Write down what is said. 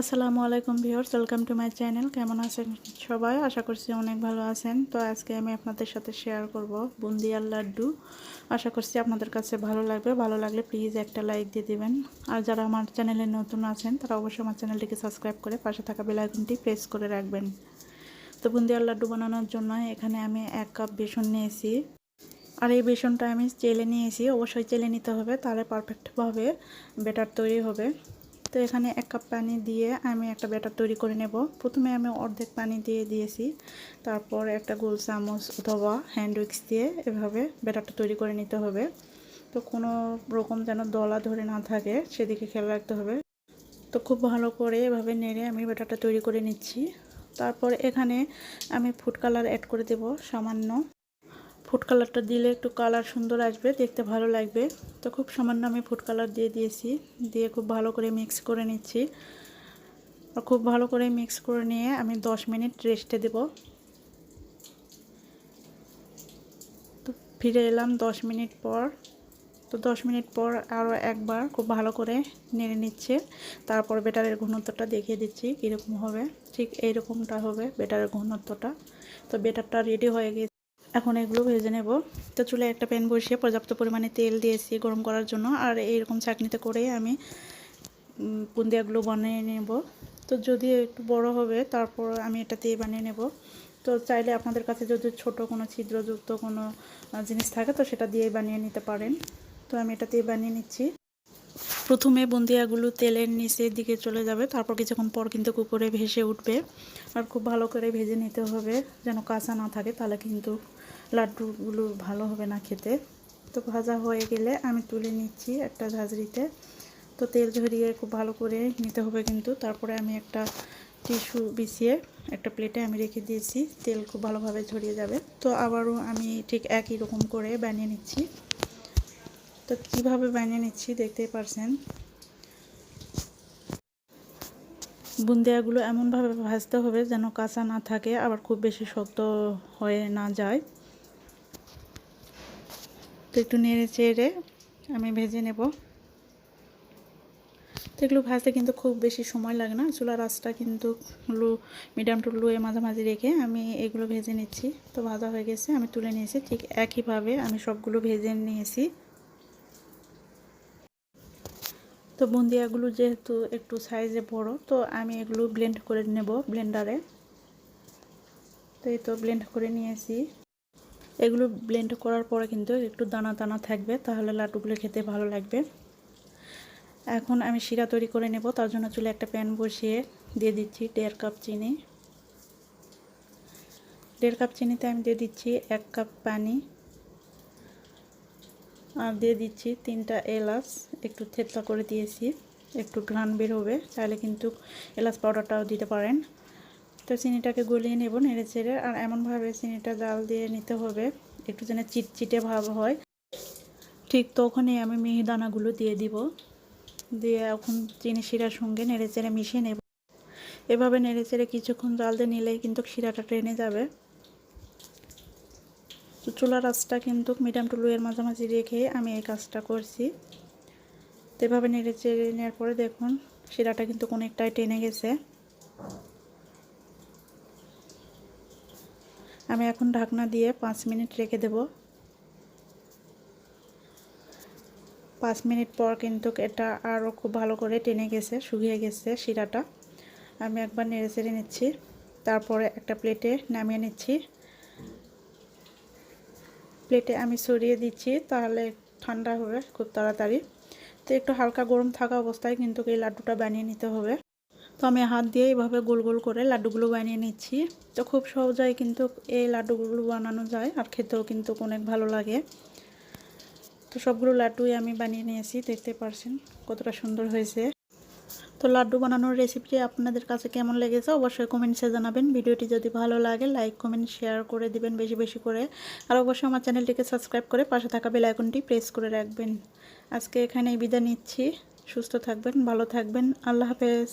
আসসালামু আলাইকুম viewers, welcome to my channel. কেমন আছেন সবাই? আশা করছি অনেক ভালো আছেন। তো আজকে আমি আপনাদের সাথে শেয়ার করব বুন্দিয়ার লাড্ডু। আশা করছি আপনাদের কাছে ভালো লাগবে। ভালো লাগলে প্লিজ একটা লাইক দিয়ে দিবেন। আর যারা আমার চ্যানেলে নতুন আছেন, তারা অবশ্যই আমার চ্যানেলটিকে সাবস্ক্রাইব করে পাশে থাকা বেল আইকনটি প্রেস করে রাখবেন। তো বুন্দিয়ার লাড্ডু বানানোর জন্য এখানে আমি এক কাপ বেসন নিয়েছি। আর এই বেসনটা আমি চেলে নিয়েছি। অবশ্যই চেলে নিতে হবে, তাহলে পারফেক্টভাবে বেটার তৈরি হবে। তো এখানে এক কাপ পানি দিয়ে আমি একটা ব্যাটার তৈরি করে নেব। প্রথমে আমি অর্ধেক পানি দিয়ে দিয়েছি। তারপর একটা গোল চামচ অথবা হ্যান্ড উইক্স দিয়ে এভাবে ব্যাটারটা তৈরি করে নিতে হবে। তো কোনো রকম যেন দলা ধরে না থাকে, সেদিকে খেয়াল রাখতে হবে। তো খুব ভালো করে এভাবে নেড়ে আমি ব্যাটারটা তৈরি করে নিচ্ছি। তারপর এখানে আমি ফুড কালার অ্যাড করে দেব সামান্য। ফুড কালারটা দিলে একটু কালার সুন্দর আসবে, দেখতে ভালো লাগবে। তো খুব সামান্য আমি ফুড কালার দিয়ে দিয়েছি, দিয়ে খুব ভালো করে মিক্স করে নিচ্ছি। আর খুব ভালো করে মিক্স করে নিয়ে আমি 10 মিনিট রেস্টে দেব। তো ফিরে এলাম 10 মিনিট পর। তো 10 মিনিট পর আরও একবার খুব ভালো করে নেড়ে নিচ্ছে। তারপর বেটারের ঘনত্বটা দেখিয়ে দিচ্ছি, কীরকম হবে। ঠিক এইরকমটা হবে বেটারের ঘনত্বটা। তো বেটারটা রেডি হয়ে গেছে। এখন এগুলো ভেজে নেব। তো চুলে একটা প্যান বসিয়ে পর্যাপ্ত পরিমাণে তেল দিয়েছি গরম করার জন্য। আর এইরকম চাকনিতে করেই আমি বুন্দিয়াগুলো বানিয়ে নেব। তো যদি একটু বড় হবে, তারপর আমি এটা দিয়ে বানিয়ে নেব। তো চাইলে আপনাদের কাছে যদি ছোট কোনো ছিদ্রযুক্ত কোনো জিনিস থাকে, তো সেটা দিয়ে বানিয়ে নিতে পারেন। তো আমি এটা দিয়ে বানিয়ে নিচ্ছি। প্রথমে বুন্দিয়াগুলো তেলের নিচের দিকে চলে যাবে, তারপর কিছুক্ষণ পর কিন্তু কুকুরে ভেসে উঠবে। আর খুব ভালো করে ভেজে নিতে হবে, যেন কাঁচা না থাকে, তাহলে কিন্তু লাড্ডুগুলো ভালো হবে না খেতে। তো ভাজা হয়ে গেলে আমি তুলে নিচ্ছি একটা ঝাঁঝরিতে। তো তেল ঝরিয়ে খুব ভালো করে নিতে হবে কিন্তু। তারপরে আমি একটা টিস্যু বিছিয়ে একটা প্লেটে আমি রেখে দিয়েছি। তেল খুব ভালোভাবে ঝরিয়ে যাবে। তো আবারও আমি ঠিক একই রকম করে বানিয়ে নিচ্ছি। তো কীভাবে বানিয়ে নিচ্ছি দেখতেই পারছেন। বুন্দিয়াগুলো এমনভাবে ভাজতে হবে যেন কাঁচা না থাকে, আবার খুব বেশি শক্ত হয়ে না যায়। তো একটু নেড়ে চেড়ে আমি ভেজে নেব। তো এগুলো ভাজতে কিন্তু খুব বেশি সময় লাগে না। চুলার আঁচটা কিন্তু লো, মিডিয়াম টু লোয়ে মাঝামাঝি রেখে আমি এগুলো ভেজে নিচ্ছি। তো ভাজা হয়ে গেছে, আমি তুলে নিয়েছি। ঠিক একইভাবে আমি সবগুলো ভেজে নিয়েছি। তো বুন্দিয়াগুলো যেহেতু একটু সাইজে বড়, তো আমি এগুলো ব্লেন্ড করে নেব ব্লেন্ডারে তো এই তো ব্লেন্ড করে নিয়েছি। এগুলো ব্লেন্ড করার পরে কিন্তু একটু দানা দানা থাকবে, তাহলে লাড্ডুগুলো খেতে ভালো লাগবে। এখন আমি শিরা তৈরি করে নেব, তার জন্য চুলে একটা প্যান বসিয়ে দিয়ে দিচ্ছি দেড় কাপ চিনি। দেড় কাপ চিনিতে আমি দিয়ে দিচ্ছি এক কাপ পানি, আর দিয়ে দিচ্ছি তিনটা এলাচ, একটু থেতলা করে দিয়েছি, একটু ঘ্রাণ বের হবে, চাইলে কিন্তু এলাচ পাউডারটাও দিতে পারেন। তো চিনিটাকে গলিয়ে নেব নেড়ে চেড়ে আর এমনভাবে চিনিটা জাল দিয়ে নিতে হবে, একটু যেন চিটচিটে ভাব হয়। ঠিক তখনই আমি মিহিদানাগুলো দিয়ে দিব, দিয়ে এখন চিনি শিরার সঙ্গে নেড়ে চেড়ে মিশিয়ে নেব। এভাবে নেড়ে চেড়ে কিছুক্ষণ জাল দিয়ে নিলেই কিন্তু শিরাটা ট্রেনে যাবে। চুলার আঁচটা কিন্তু মিডিয়াম টু লোয়ের মাঝামাঝি রেখে আমি এই কাজটা করছি। তো এভাবে নেড়ে চেড়ে নেওয়ার পরে দেখুন, শিরাটা কিন্তু অনেকটাই টেনে গেছে। আমি এখন ঢাকনা দিয়ে পাঁচ মিনিট রেখে দেব। পাঁচ মিনিট পর কিন্তু এটা আরও খুব ভালো করে টেনে গেছে, শুকিয়ে গেছে শিরাটা। আমি একবার নেড়ে চেড়ে নিচ্ছি, তারপরে একটা প্লেটে নামিয়ে নিচ্ছি। প্লেটে আমি সরিয়ে দিচ্ছি, তাহলে ঠান্ডা হবে খুব তাড়াতাড়ি। তো একটু হালকা গরম থাকা অবস্থায় কিন্তু এই লাড্ডুটা বানিয়ে নিতে হবে। তো আমি হাত দিয়ে এইভাবে গোল গোল করে লাড্ডুগুলো বানিয়ে নিচ্ছি। তো খুব সহজেই কিন্তু এই লাড্ডুগুলো বানানো যায় আর খেতেও কিন্তু অনেক ভালো লাগে। তো সবগুলো লাড্ডুই আমি বানিয়ে নিয়েছি, দেখতে পারছেন কতটা সুন্দর হয়েছে। তো লাড্ডু বানানোর রেসিপিটি আপনাদের কাছে কেমন লেগেছে অবশ্যই কমেন্টসে জানাবেন। ভিডিওটি যদি ভালো লাগে লাইক কমেন্ট শেয়ার করে দিবেন বেশি বেশি করে। আর অবশ্যই আমার চ্যানেলটিকে সাবস্ক্রাইব করে পাশে থাকা বেল আইকনটি প্রেস করে রাখবেন। আজকে এখানেই বিদায় নিচ্ছি। সুস্থ থাকবেন, ভালো থাকবেন। আল্লাহ হাফেজ।